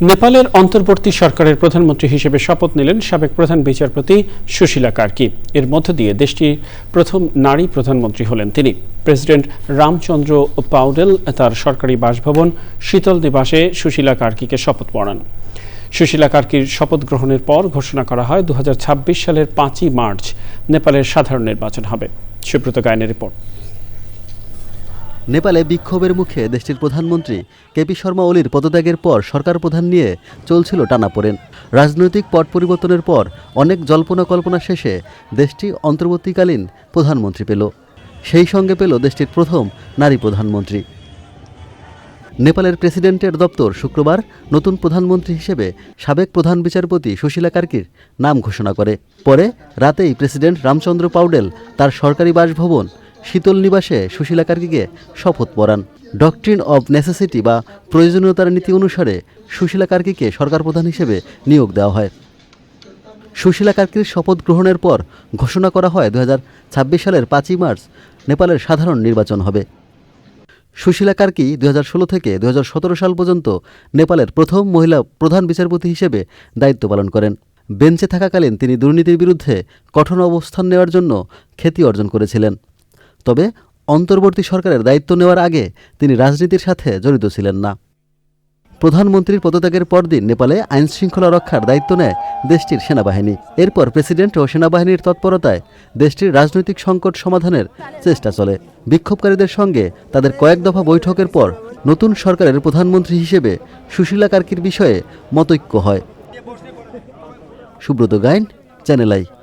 নেপালের অন্তর্বর্তী সরকারের প্রধানমন্ত্রী হিসেবে শপথ নিলেন সাবেক প্রধান বিচারপতি সুশীলা কার্কি। এর মধ্য দিয়ে দেশটির প্রথম নারী প্রধানমন্ত্রী হলেন তিনি। প্রেসিডেন্ট রামচন্দ্র পাউডেল, তার সরকারি বাসভবন শীতল নিবাসে সুশীলা কার্কিকে শপথ পড়ান। সুশীলা কার্কির শপথ গ্রহণের পর ঘোষণা করা হয় দু হাজার ছাব্বিশ সালের পাঁচই মার্চ নেপালের সাধারণ নির্বাচন হবে। সুব্রত গায়নের রিপোর্ট। নেপালে বিক্ষোভের মুখে দেশটির প্রধানমন্ত্রী কেপি শর্মা ওলির পদত্যাগের পর সরকার প্রধান নিয়ে চলছিল টানাপোড়েন। রাজনৈতিক পট পরিবর্তনের পর অনেক জল্পনা কল্পনা শেষে দেশটি অন্তর্বর্তীকালীন প্রধানমন্ত্রী পেল। সেই সঙ্গে পেল দেশটির প্রথম নারী প্রধানমন্ত্রী। নেপালের প্রেসিডেন্টের দপ্তর শুক্রবার নতুন প্রধানমন্ত্রী হিসেবে সাবেক প্রধান বিচারপতি সুশীলা কার্কির নাম ঘোষণা করে। পরে রাতেই প্রেসিডেন্ট রামচন্দ্র পাউডেল তার সরকারি বাসভবন শীতল নিবাসে সুশীলা কার্কিকে শপথ পড়ান। ডকট্রিন অব নেসেসিটি বা প্রয়োজনীয়তার নীতি অনুসারে সুশীলা কার্কিকে সরকার প্রধান হিসেবে নিয়োগ দেওয়া হয়। সুশীলা কার্কির শপথ গ্রহণের পর ঘোষণা করা হয় দু হাজার ছাব্বিশ সালের পাঁচই মার্চ নেপালের সাধারণ নির্বাচন হবে। সুশীলা কার্কি দু হাজার ষোলো থেকে দু হাজার সতেরো সাল পর্যন্ত নেপালের প্রথম মহিলা প্রধান বিচারপতি হিসেবে দায়িত্ব পালন করেন। বেঞ্চে থাকাকালীন তিনি দুর্নীতির বিরুদ্ধে কঠোর অবস্থান নেওয়ার জন্য খ্যাতি অর্জন করেছিলেন। তবে অন্তর্বর্তী সরকারের দায়িত্ব নেওয়ার আগে তিনি রাজনীতির সাথে জড়িত ছিলেন না। প্রধানমন্ত্রীর পদত্যাগের পরদিন নেপালে আইন শৃঙ্খলা রক্ষার দায়িত্ব নেয় দেশটির সেনাবাহিনী। এরপর প্রেসিডেন্ট ও সেনাবাহিনীর তৎপরতায় দেশটির রাজনৈতিক সংকট সমাধানের চেষ্টা চলে। বিক্ষোভকারীদের সঙ্গে তাদের কয়েক দফা বৈঠকের পর নতুন সরকারের প্রধানমন্ত্রী হিসেবে সুশীলা কার্কির বিষয়ে মতৈক্য হয়। Subrata Gain, channel I.